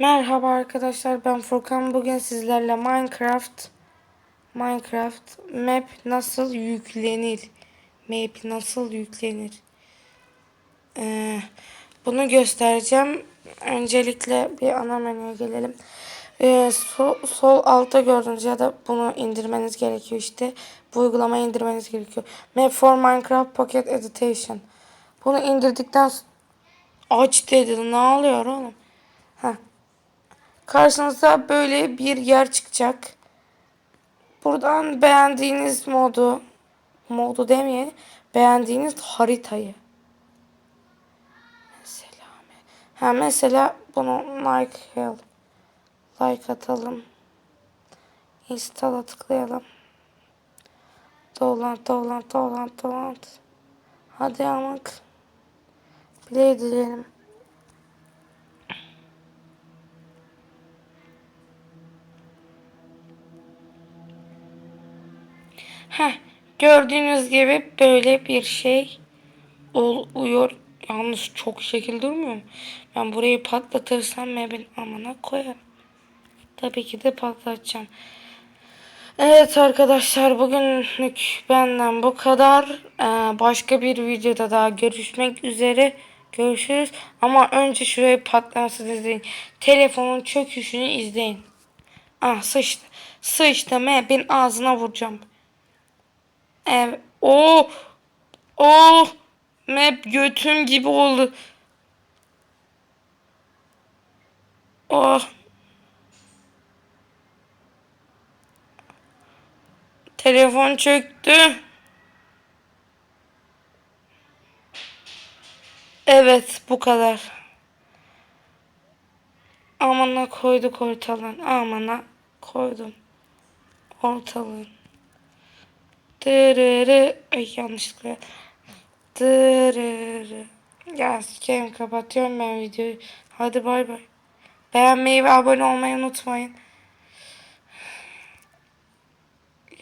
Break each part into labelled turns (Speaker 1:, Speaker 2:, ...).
Speaker 1: Merhaba arkadaşlar ben Furkan. Bugün sizlerle Minecraft Minecraft map nasıl yüklenir? Map nasıl yüklenir? Ee, bunu göstereceğim. Öncelikle bir ana menüye gelelim. Ee, sol, sol altta gördüğünüz ya da bunu indirmeniz gerekiyor işte. Bu uygulamayı indirmeniz gerekiyor. Map for Minecraft Pocket Edition. Bunu indirdikten aç dedi ne oluyor oğlum? Heh. Karşınıza böyle bir yer çıkacak. Buradan beğendiğiniz modu, modu demeyelim, beğendiğiniz haritayı. Mesela, ha mesela bunu like yapalım. Like atalım. Install'a tıklayalım. Dolan, dolan, dolan, dolan. Hadi amak. Play diyelim. Heh, gördüğünüz gibi böyle bir şey oluyor. Yalnız çok şekil durmuyor mu? Ben burayı patlatırsam mebin amına koyarım. Tabii ki de patlatacağım. Evet arkadaşlar bugünlük benden bu kadar. Ee, başka bir videoda daha görüşmek üzere. Görüşürüz. Ama önce şurayı patlamasını izleyin. Telefonun çöküşünü izleyin. Ah sıçtı. Sıçtı. Ben ağzına vuracağım. Evet. O. O. Map götüm gibi oldu. Oh. Telefon çöktü. Evet bu kadar. Amına koyduk ortalığın. Amına koydum. Ortalığın. Dırırı. Ay yanlışlıkla. Dırırı. Ya sikeyim kapatıyorum ben videoyu. Hadi bay bay. Beğenmeyi ve abone olmayı unutmayın.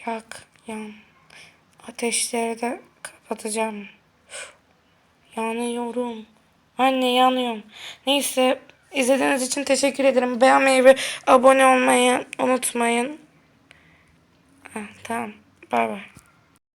Speaker 1: Yak, yan. Ateşleri de kapatacağım. Yanıyorum. Anne yanıyorum. Neyse izlediğiniz için teşekkür ederim. Beğenmeyi ve abone olmayı unutmayın. Ha, tamam. Bay bay.